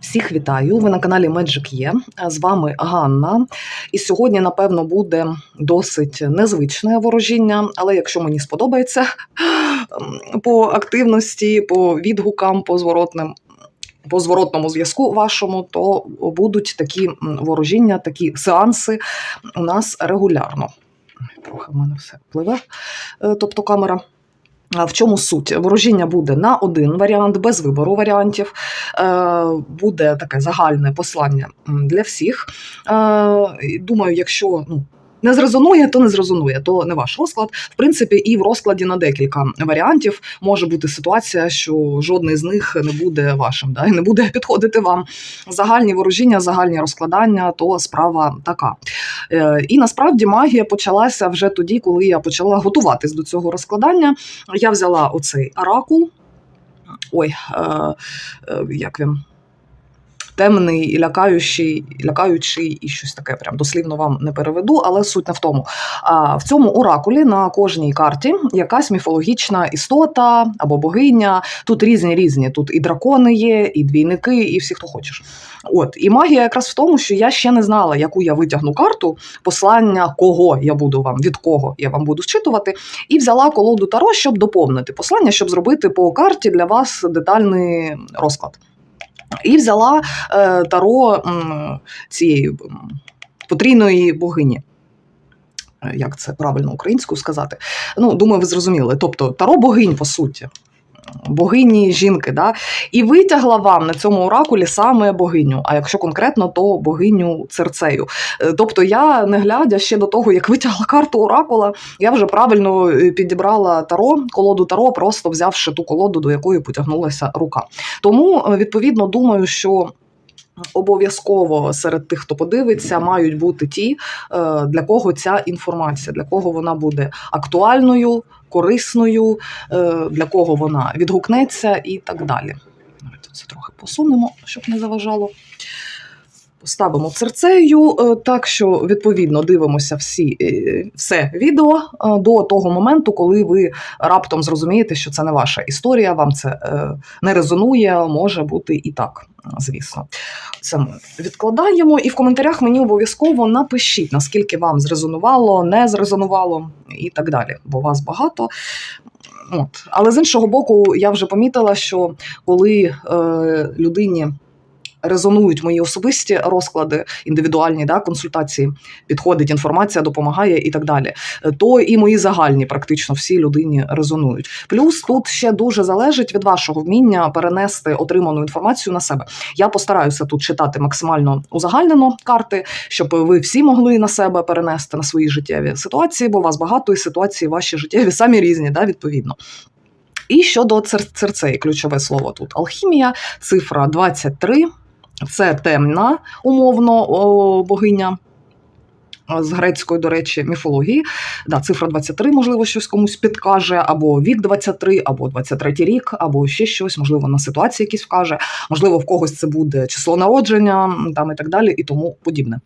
Всіх вітаю! Ви на каналі Magic Є. З вами Ганна. І сьогодні, напевно, буде досить незвичне ворожіння, але якщо мені сподобається по активності, по відгукам, по зворотним. По зворотному зв'язку вашому, то будуть такі ворожіння, такі сеанси у нас регулярно. Трохи в мене все пливе, е, тобто камера. В чому суть? Ворожіння буде на один варіант, без вибору варіантів. Е, Буде таке загальне послання для всіх. Е, Думаю, якщо ну, не зрезонує, то не зрезонує, то не ваш розклад. В принципі, і в розкладі на декілька варіантів може бути ситуація, що жодний з них не буде вашим, да, і не буде підходити вам. Загальні ворожіння, загальні розкладання то справа така. Е, І насправді магія почалася вже тоді, коли я почала готуватись до цього розкладання. Я взяла оцей оракул. Ой, е, е, як він? Темний, і лякаючий, лякаючий і щось таке. Прям дослівно вам не переведу, але суть не в тому. А в цьому оракулі на кожній карті якась міфологічна істота або богиня. Тут різні різні. Тут і дракони є, і двійники, і всі, хто хочеш. От і магія якраз в тому, що я ще не знала, яку я витягну карту, послання кого я буду вам, від кого я вам буду зчитувати, і взяла колоду Таро, щоб доповнити послання, щоб зробити по карті для вас детальний розклад. І взяла е, таро цієї потрійної богині. Е, Як це правильно українською сказати? Ну, думаю, ви зрозуміли. Тобто таро богинь, по суті. Богині жінки, да? і витягла вам на цьому оракулі саме богиню, а якщо конкретно, то богиню церцею. Е, Тобто, я не глядя ще до того, як витягла карту оракула, я вже правильно е, підібрала таро, колоду таро, просто взявши ту колоду, до якої потягнулася рука. Тому, е, відповідно, думаю, що. Обов'язково серед тих, хто подивиться, мають бути ті, е, для кого ця інформація, для кого вона буде актуальною, корисною, е, для кого вона відгукнеться і так далі. Це трохи посунемо, щоб не заважало. Поставимо церцею, е, так що відповідно дивимося всі, е, все відео е, до того моменту, коли ви раптом зрозумієте, що це не ваша історія, вам це не резонує, може бути і так, звісно. Це ми відкладаємо. І в коментарях мені обов'язково напишіть, наскільки вам зрезонувало, не зрезонувало і так далі, бо вас багато. От. Але з іншого боку, я вже помітила, що коли е, людині резонують мої особисті розклади, індивідуальні да, консультації, підходить інформація, допомагає і так далі. е, То і мої загальні, практично всі людині резонують. Плюс тут ще дуже залежить від вашого вміння перенести отриману інформацію на себе. Я постараюся тут читати максимально узагальнено карти, щоб ви всі могли на себе перенести на свої життєві ситуації, бо у вас багато і ситуації ваші життєві самі різні, да, відповідно. І щодо цер- церцеї, ключове слово тут алхімія, цифра 23. Це темна, умовно, богиня. е, З грецької, до речі, міфології. Да, цифра 23, можливо, щось комусь підкаже, або вік 23, або 23 рік, або ще щось, можливо, на ситуації якісь вкаже, можливо, в когось це буде число народження там, і так далі, і тому подібне.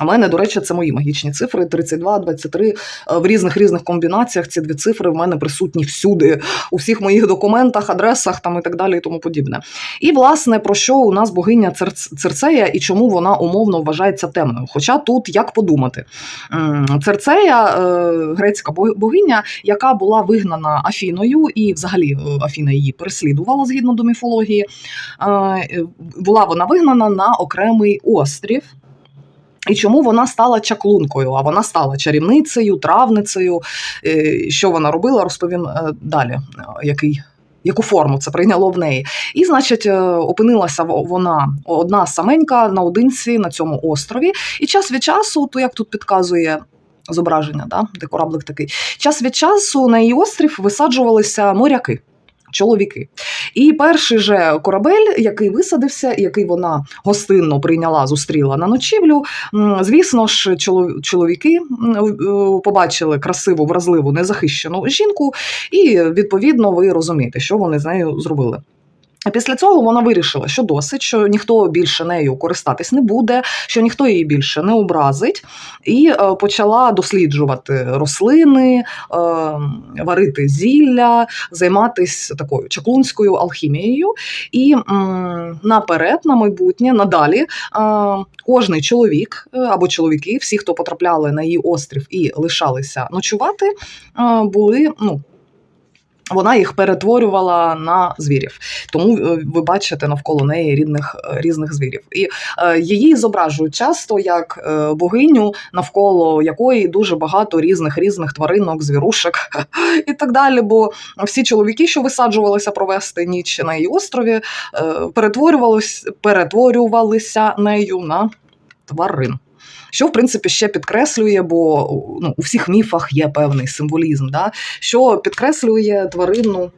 У мене, до речі, це мої магічні цифри: 32, 23. Е, В різних різних комбінаціях ці дві цифри в мене присутні всюди, у всіх моїх документах, адресах там і так далі, і тому подібне. І власне про що у нас богиня Церц- Церцея і чому вона умовно вважається темною? Хоча тут як подумати, Церцея, е, грецька богиня, яка була вигнана Афіною, і взагалі е, Афіна її переслідувала згідно до міфології. Була вона вигнана на окремий острів. І чому вона стала чаклункою? А вона стала чарівницею, травницею. Е, Що вона робила, розповім е, далі, е, який. Яку форму це прийняло в неї? І, значить, опинилася вона одна саменька наодинці на цьому острові. І час від часу, то як тут підказує зображення, да, де кораблик такий, час від часу на її острів висаджувалися моряки. Чоловіки, і перший же корабель, який висадився, який вона гостинно прийняла, зустріла на ночівлю. Звісно ж, чоло- чоловіки е, побачили красиву, вразливу, незахищену жінку, і відповідно ви розумієте, що вони з нею зробили. А Після цього вона вирішила, що досить, що ніхто більше нею користатись не буде, що ніхто її більше не образить, і е, почала досліджувати рослини, е, варити зілля, займатися такою чаклунською алхімією. І наперед, на майбутнє, надалі, е, кожний чоловік або чоловіки, всі, хто потрапляли на її острів і лишалися ночувати, були ну. Вона їх перетворювала на звірів, тому е, ви бачите навколо неї рідних е, різних звірів. І е, її зображують часто як богиню, навколо якої дуже багато різних різних тваринок, звірушек і так далі. Бо всі чоловіки, що висаджувалися провести ніч на її острові, е, перетворювалися нею на тварин. Що, в принципі, ще підкреслює, бо ну, у всіх міфах є певний символізм, да? що підкреслює тваринну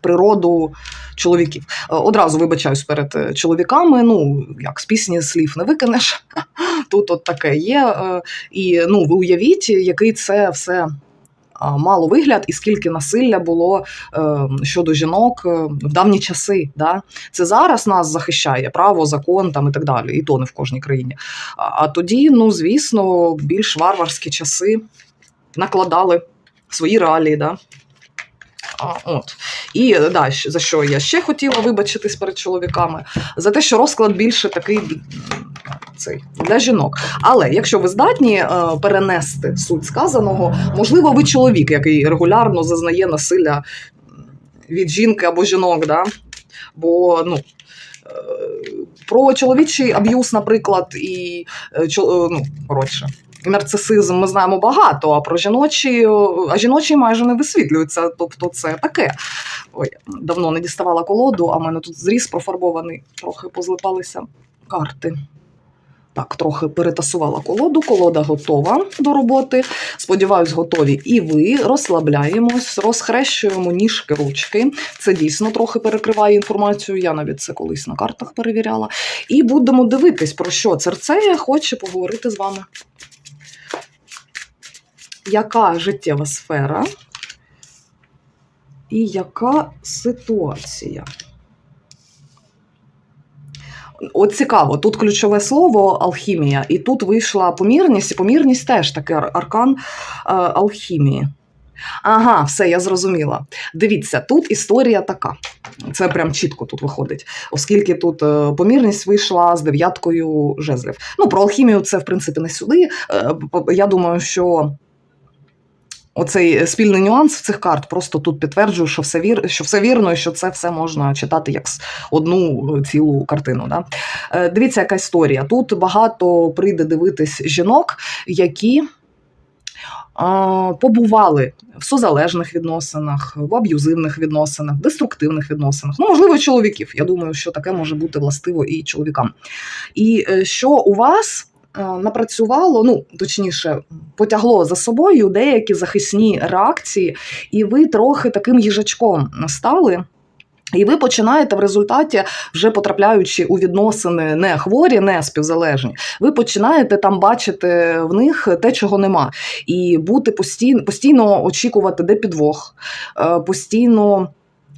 природу чоловіків. Е, Одразу вибачаюсь перед е, чоловіками. Ну, як з пісні слів не викинеш. Тут от таке є. е, І ну, ви уявіть, який це все. Мало вигляд, і скільки насилля було е, щодо жінок е, в давні часи. Да? Це зараз нас захищає право, закон там і так далі, і то не в кожній країні. А тоді, ну звісно, більш варварські часи накладали свої реалії. Да? От. І да, за що я ще хотіла вибачитись перед чоловіками? За те, що розклад більше такий цей, для жінок. Але якщо ви здатні е, перенести суть сказаного, можливо, ви чоловік, який регулярно зазнає насилля від жінки або жінок. Да? Бо ну, е, про чоловічий аб'юз, наприклад, і е, е, ну, коротше. Нарцисизм ми знаємо багато, а про жіночі, а жіночі майже не висвітлюються. Тобто це таке. Ой, давно не діставала колоду, а в мене тут зріз профарбований, трохи позлипалися карти. Так, трохи перетасувала колоду. Колода готова до роботи. Сподіваюсь, готові і ви. Розслабляємось, розхрещуємо ніжки, ручки. Це дійсно трохи перекриває інформацію. Я навіть це колись на картах перевіряла. І будемо дивитись, про що Церцея хоче поговорити з вами. Яка життєва сфера і яка ситуація? От цікаво, тут ключове слово алхімія, і тут вийшла помірність, і помірність теж такий аркан е, алхімії. Ага, все, я зрозуміла. Дивіться, тут історія така. Це прям чітко тут виходить, оскільки тут е, помірність вийшла з дев'яткою жезлів. Ну, про алхімію це, в принципі, не сюди. Е, Я думаю, що. Оцей спільний нюанс цих карт просто тут підтверджує, що все вір, що все вірно, і що це все можна читати як одну е, цілу картину. Да? Е, Дивіться, яка історія. Тут багато прийде дивитись жінок, які побували в созалежних відносинах, в аб'юзивних відносинах, в деструктивних відносинах. Ну, можливо, чоловіків. Я думаю, що таке може бути властиво і чоловікам. І е, що у вас. Е, Напрацювало, ну точніше, потягло за собою деякі захисні реакції, і ви трохи таким їжачком стали. І ви починаєте в результаті, вже потрапляючи у відносини не хворі, не співзалежні, ви починаєте там бачити в них те, чого нема, і бути постійно, постійно очікувати, де підвох, е, постійно.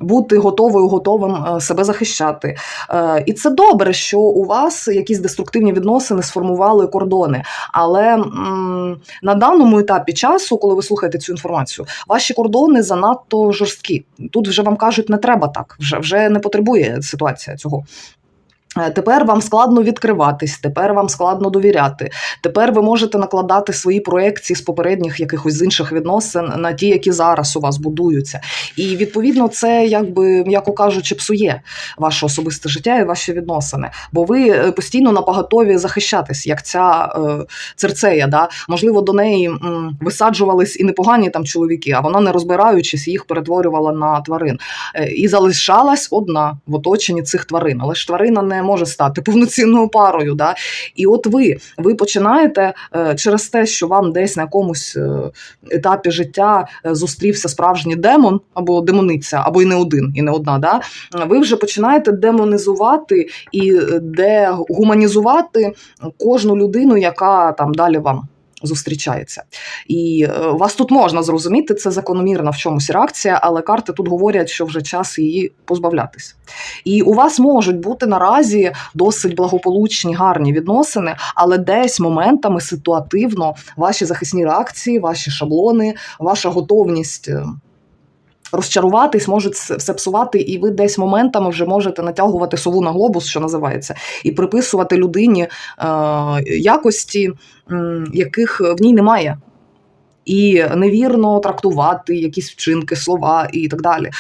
Бути готовою, готовим е, себе захищати. Е, І це добре, що у вас якісь деструктивні відносини сформували кордони. Але м, на даному етапі часу, коли ви слухаєте цю інформацію, ваші кордони занадто жорсткі. Тут вже вам кажуть, не треба так, вже, вже не потребує ситуація цього. Е, Тепер вам складно відкриватись, тепер вам складно довіряти. Тепер ви можете накладати свої проекції з попередніх якихось з інших відносин на ті, які зараз у вас будуються. І відповідно це, якби м'яко кажучи, псує ваше особисте життя і ваші відносини. Бо ви е, постійно напоготові захищатись, як ця е, церцея. Да? Можливо, до неї м, висаджувались і непогані там чоловіки, а вона, не розбираючись, їх перетворювала на тварин. Е, І залишалась одна в оточенні цих тварин. Але ж тварина не може стати повноцінною парою. Да? І от ви, ви починаєте е, через те, що вам десь на якомусь е, етапі життя е, зустрівся справжній демон або демониця, або і не один, і не одна. Да? Ви вже починаєте демонізувати і дегуманізувати кожну людину, яка там далі вам зустрічається. І е, вас тут можна зрозуміти, це закономірна в чомусь реакція, але карти тут говорять, що вже час її позбавлятись. І у вас можуть бути наразі досить благополучні, гарні відносини, але десь моментами ситуативно ваші захисні реакції, ваші шаблони, ваша готовність. Розчаруватись, можуть все псувати, і ви десь моментами вже можете натягувати сову на глобус, що називається, і приписувати людині е, якості, яких в ній немає. І невірно трактувати якісь вчинки, слова і так далі. Е,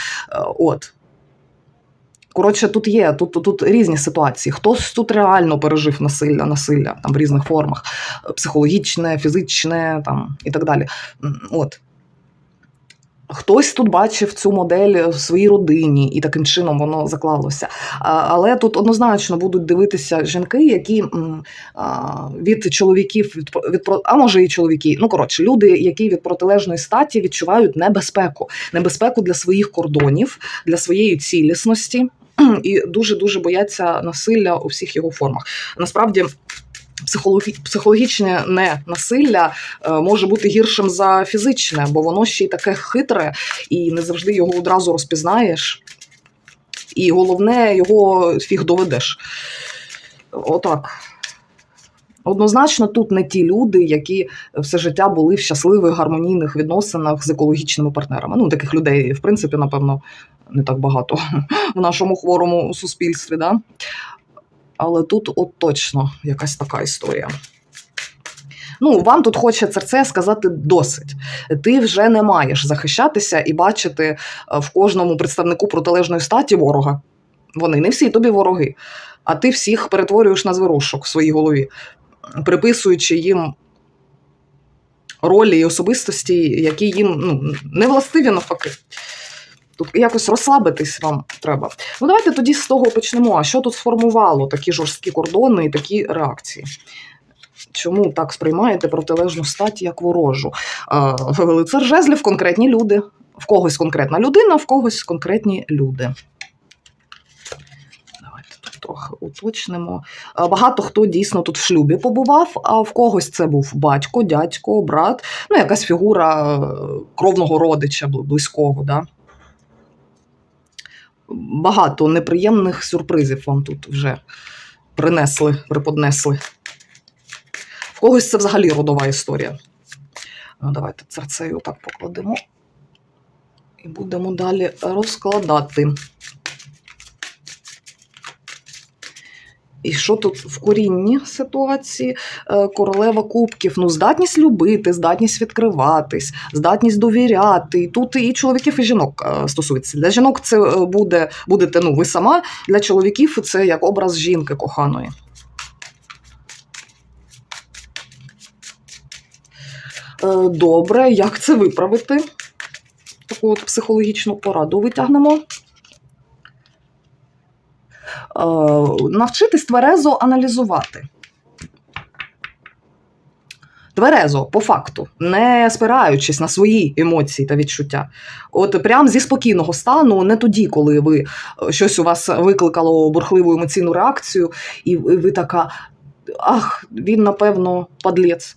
От. Коротше, тут є, тут, тут, тут різні ситуації. Хтось тут реально пережив насилля, насилля там в різних формах: психологічне, фізичне там, і так далі. От. Хтось тут бачив цю модель в своїй родині, і таким чином воно заклалося. Але тут однозначно будуть дивитися жінки, які від чоловіків від, від а може і чоловіки. Ну коротше, люди, які від протилежної статі відчувають небезпеку, небезпеку для своїх кордонів, для своєї цілісності. І дуже дуже бояться насилля у всіх його формах. Насправді. Психологі... Психологічне не насилля е, може бути гіршим за фізичне, бо воно ще й таке хитре, і не завжди його одразу розпізнаєш. І головне, його фіг доведеш. Отак. Однозначно, тут не ті люди, які все життя були в щасливих гармонійних відносинах з екологічними партнерами. Ну, таких людей, в принципі, напевно, не так багато в нашому хворому суспільстві. Да? Але тут от точно якась така історія. Ну, вам тут хоче серце сказати досить. Ти вже не маєш захищатися і бачити е, в кожному представнику протилежної статі ворога. Вони не всі тобі вороги, а ти всіх перетворюєш на зверушок в своїй голові, приписуючи їм ролі і особистості, які їм ну, не властиві навпаки. Тут якось розслабитись вам треба. Ну, давайте тоді з того почнемо. А що тут сформувало такі жорсткі кордони і такі реакції? Чому так сприймаєте протилежну стать як ворожу? Е, Лицар жезлів конкретні люди. В когось конкретна людина, в когось конкретні люди. Давайте трохи уточнимо. Багато хто дійсно тут в шлюбі побував, а в когось це був батько, дядько, брат, ну якась фігура е, кровного родича бл- близького. Да? Багато неприємних сюрпризів вам тут вже принесли, приподнесли. В когось це взагалі родова історія. Ну, давайте церцею так покладемо. І будемо далі розкладати. І що тут в корінні ситуації? Е, Королева кубків, ну, здатність любити, здатність відкриватись, здатність довіряти. І тут і чоловіків, і жінок е, стосується. Для жінок це е, буде, будете ну, ви сама, для чоловіків це як образ жінки коханої. Добре, як це виправити? Таку от психологічну пораду витягнемо. Е, Навчитись тверезо аналізувати. Тверезо, по факту, не спираючись на свої емоції та відчуття. От прям зі спокійного стану, не тоді, коли ви е, щось у вас викликало бурхливу емоційну реакцію, і ви така. Ах, він, напевно, падлець.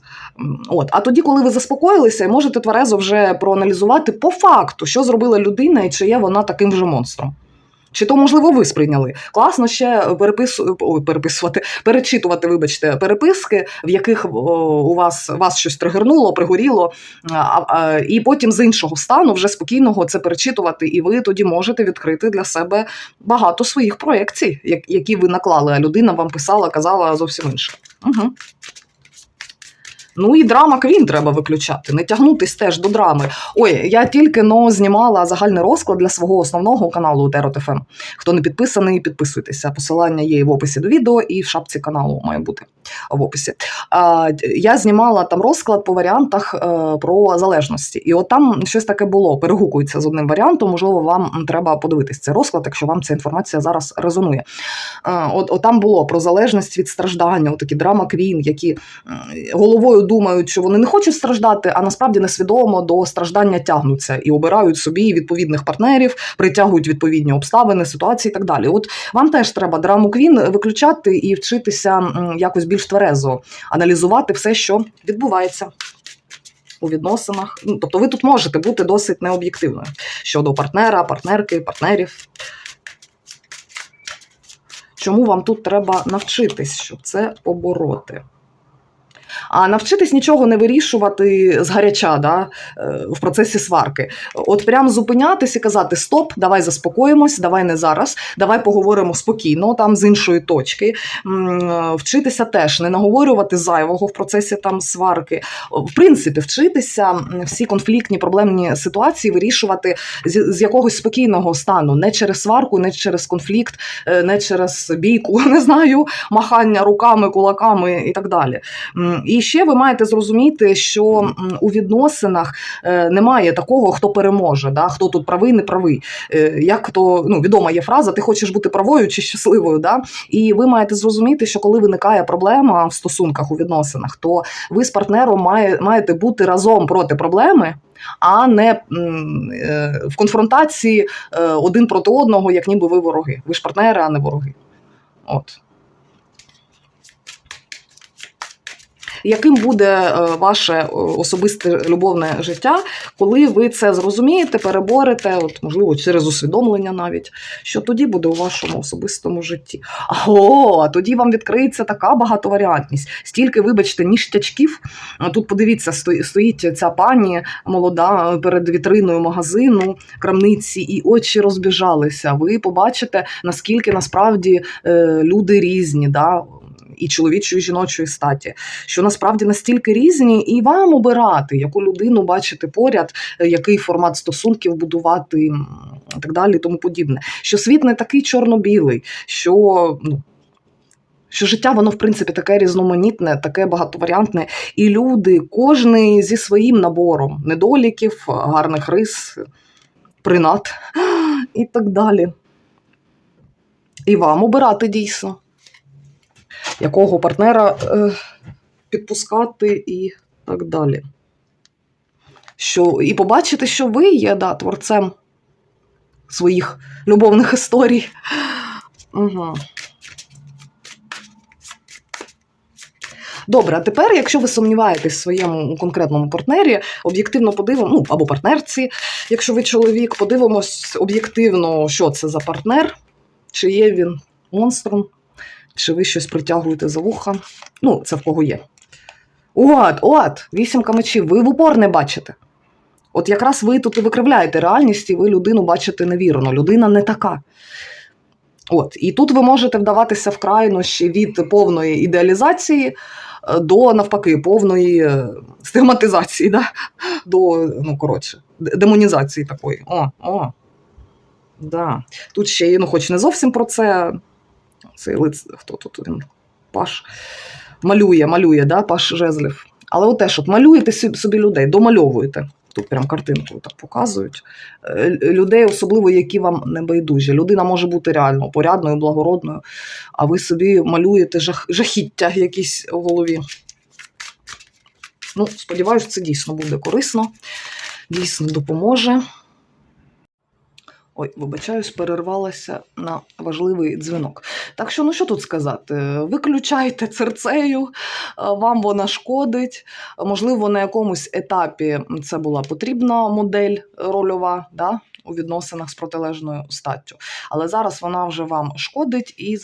От. А тоді, коли ви заспокоїлися, можете тверезо вже проаналізувати по факту, що зробила людина і чи є вона таким же монстром. Чи то, можливо, ви сприйняли. Класно ще перепису... ой, переписувати, перечитувати, вибачте, переписки, в яких у вас, вас щось тригернуло, пригоріло, і потім з іншого стану, вже спокійного, це перечитувати, і ви тоді можете відкрити для себе багато своїх проєкцій, які ви наклали, а людина вам писала, казала зовсім інше. Угу. Ну і драма Квін треба виключати, не тягнутись теж до драми. Ой, я тільки но знімала загальний розклад для свого основного каналу ТРОТФМ. Хто не підписаний, підписуйтеся. Посилання є і в описі до відео, і в шапці каналу має бути в описі. Я знімала там розклад по варіантах е, про залежності. І от там щось таке було. Перегукується з одним варіантом. Можливо, вам треба подивитись цей розклад, якщо вам ця інформація зараз резонує. Е, от, от там було про залежність від страждання, такі драма Квін, які головою думають, що вони не хочуть страждати, а насправді несвідомо до страждання тягнуться і обирають собі відповідних партнерів, притягують відповідні обставини, ситуації і так далі. От вам теж треба драму Квін виключати і вчитися якось більш більш тверезо аналізувати все, що відбувається у відносинах. Ну, тобто ви тут можете бути досить необ'єктивною щодо партнера, партнерки, партнерів. Чому вам тут треба навчитись, щоб це побороти? А навчитись нічого не вирішувати згаряча да, е, в процесі сварки. От прям зупинятись і казати: Стоп, давай заспокоїмось, давай не зараз, давай поговоримо спокійно, там з іншої точки. Е, Вчитися теж не наговорювати зайвого в процесі там сварки. В принципі, вчитися всі конфліктні проблемні ситуації вирішувати з, з якогось спокійного стану, не через сварку, не через конфлікт, е, не через бійку, не знаю, махання руками, кулаками і так далі. І ще ви маєте зрозуміти, що у відносинах е, немає такого, хто переможе, да? хто тут правий, не правий. Е, Як то ну, відома є фраза, ти хочеш бути правою чи щасливою. Да? І ви маєте зрозуміти, що коли виникає проблема в стосунках у відносинах, то ви з партнером має, маєте бути разом проти проблеми. А не е, в конфронтації один проти одного, як ніби ви вороги. Ви ж партнери, а не вороги. От. Яким буде е, ваше е, особисте любовне життя, коли ви це зрозумієте, переборете, от можливо, через усвідомлення навіть, що тоді буде у вашому особистому житті? О, а тоді вам відкриється така багатоваріантність. Стільки, вибачте, ніштячків. Тут подивіться, сто- стоїть ця пані молода перед вітриною магазину, крамниці, і очі розбіжалися. Ви побачите, наскільки насправді е, люди різні. Да? І чоловічої, і жіночої статі, що насправді настільки різні, і вам обирати, яку людину бачити поряд, е, який формат стосунків будувати і так далі, і тому подібне. Що світ не такий чорно-білий, що ну. Що життя, воно, в принципі, таке різноманітне, таке багатоваріантне, і люди, кожний зі своїм набором недоліків, гарних рис, принад і так далі. І вам обирати дійсно якого партнера е, підпускати і так далі. Що, і побачити, що ви є да, творцем своїх любовних історій. Угу. Добре, а тепер, якщо ви сумніваєтесь в своєму конкретному партнері, об'єктивно подивимо, ну або партнерці, якщо ви чоловік, подивимось об'єктивно, що це за партнер, чи є він монстром, чи ви щось притягуєте за вуха. Ну, це в кого є. От, от, вісімка мечів, ви в упор не бачите. От якраз ви тут і викривляєте реальність, і ви людину бачите невірно. Людина не така. От, і тут ви можете вдаватися в крайнощі від повної ідеалізації е, до навпаки повної е, стигматизації, да? до, ну, коротше, демонізації такої. О, о. Да. Тут ще ну, хоч не зовсім про це. Цей лиц, хто тут він? Паш малює, малює, да? Паш Жезлів. Але от теж от малюєте собі людей, домальовуєте. Тут прям картинку так показують. Е, Людей, особливо, які вам не байдужі. Людина може бути реально порядною, благородною, а ви собі малюєте жах, жахіття якісь у голові. Ну, сподіваюся, це дійсно буде корисно, дійсно допоможе. Ой, вибачаюсь, перервалася на важливий дзвінок. Так що, ну що тут сказати? Виключайте церцею, вам вона шкодить. Можливо, на якомусь етапі це була потрібна модель рольова да, у відносинах з протилежною статтю. Але зараз вона вже вам шкодить і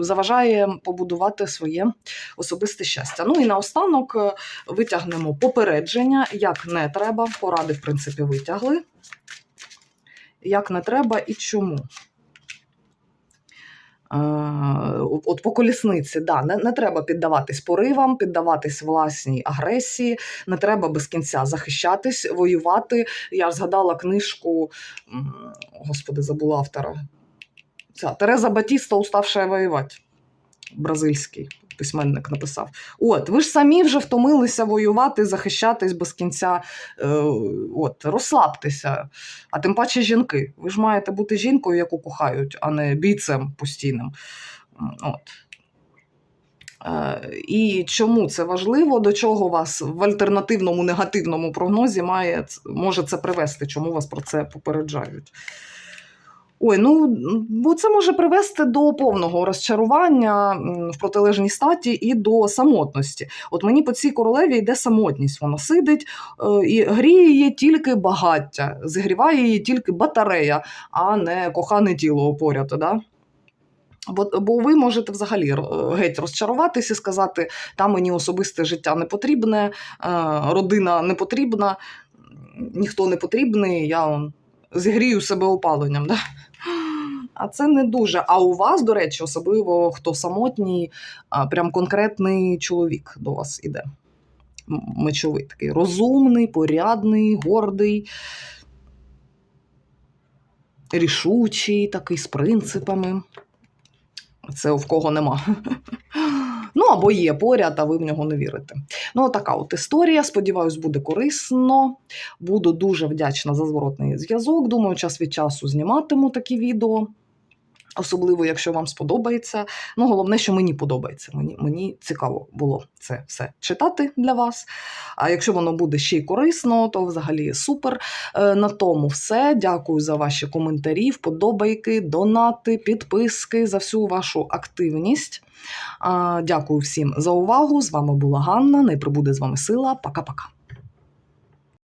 заважає побудувати своє особисте щастя. Ну і наостанок е, витягнемо попередження, як не треба. Поради, в принципі, витягли. Як не треба і чому. Е, От по колісниці, да, не, не треба піддаватись поривам, піддаватись власній агресії, не треба без кінця захищатись, воювати. Я згадала книжку, господи, забула автора. Ця Тереза Батіста, уставшая воювати. Бразильський письменник написав. От, ви ж самі вже втомилися воювати, захищатись без кінця. Е, от, розслабтеся. А тим паче жінки. Ви ж маєте бути жінкою, яку кохають, а не бійцем постійним. От. Е, І чому це важливо? До чого вас в альтернативному негативному прогнозі має, може це привести? Чому вас про це попереджають? Ой, ну бо це може привести до повного розчарування в протилежній статі і до самотності. От мені по цій королеві йде самотність. Вона сидить е, і гріє її тільки багаття, зігріває її тільки батарея, а не кохане тіло поряд. Да? Бо, бо ви можете взагалі е, геть розчаруватись і сказати, там мені особисте життя не потрібне, е, родина не потрібна, ніхто не потрібний, я зігрію себе опаленням. Да? А це не дуже. А у вас, до речі, особливо хто самотній, прям конкретний чоловік до вас іде. Мечовий такий розумний, порядний, гордий, рішучий, такий з принципами. Це в кого нема. Ну, або є поряд, а ви в нього не вірите. Ну, така от історія. Сподіваюсь, буде корисно. Буду дуже вдячна за зворотний зв'язок. Думаю, час від часу зніматиму такі відео. Особливо, якщо вам сподобається. Ну, головне, що мені подобається. Мені, мені цікаво було це все читати для вас. А якщо воно буде ще й корисно, то взагалі супер. Е, На тому все. Дякую за ваші коментарі, вподобайки, донати, підписки, за всю вашу активність. Дякую всім за увагу. З вами була Ганна. Не прибуде з вами сила. Пока-пока.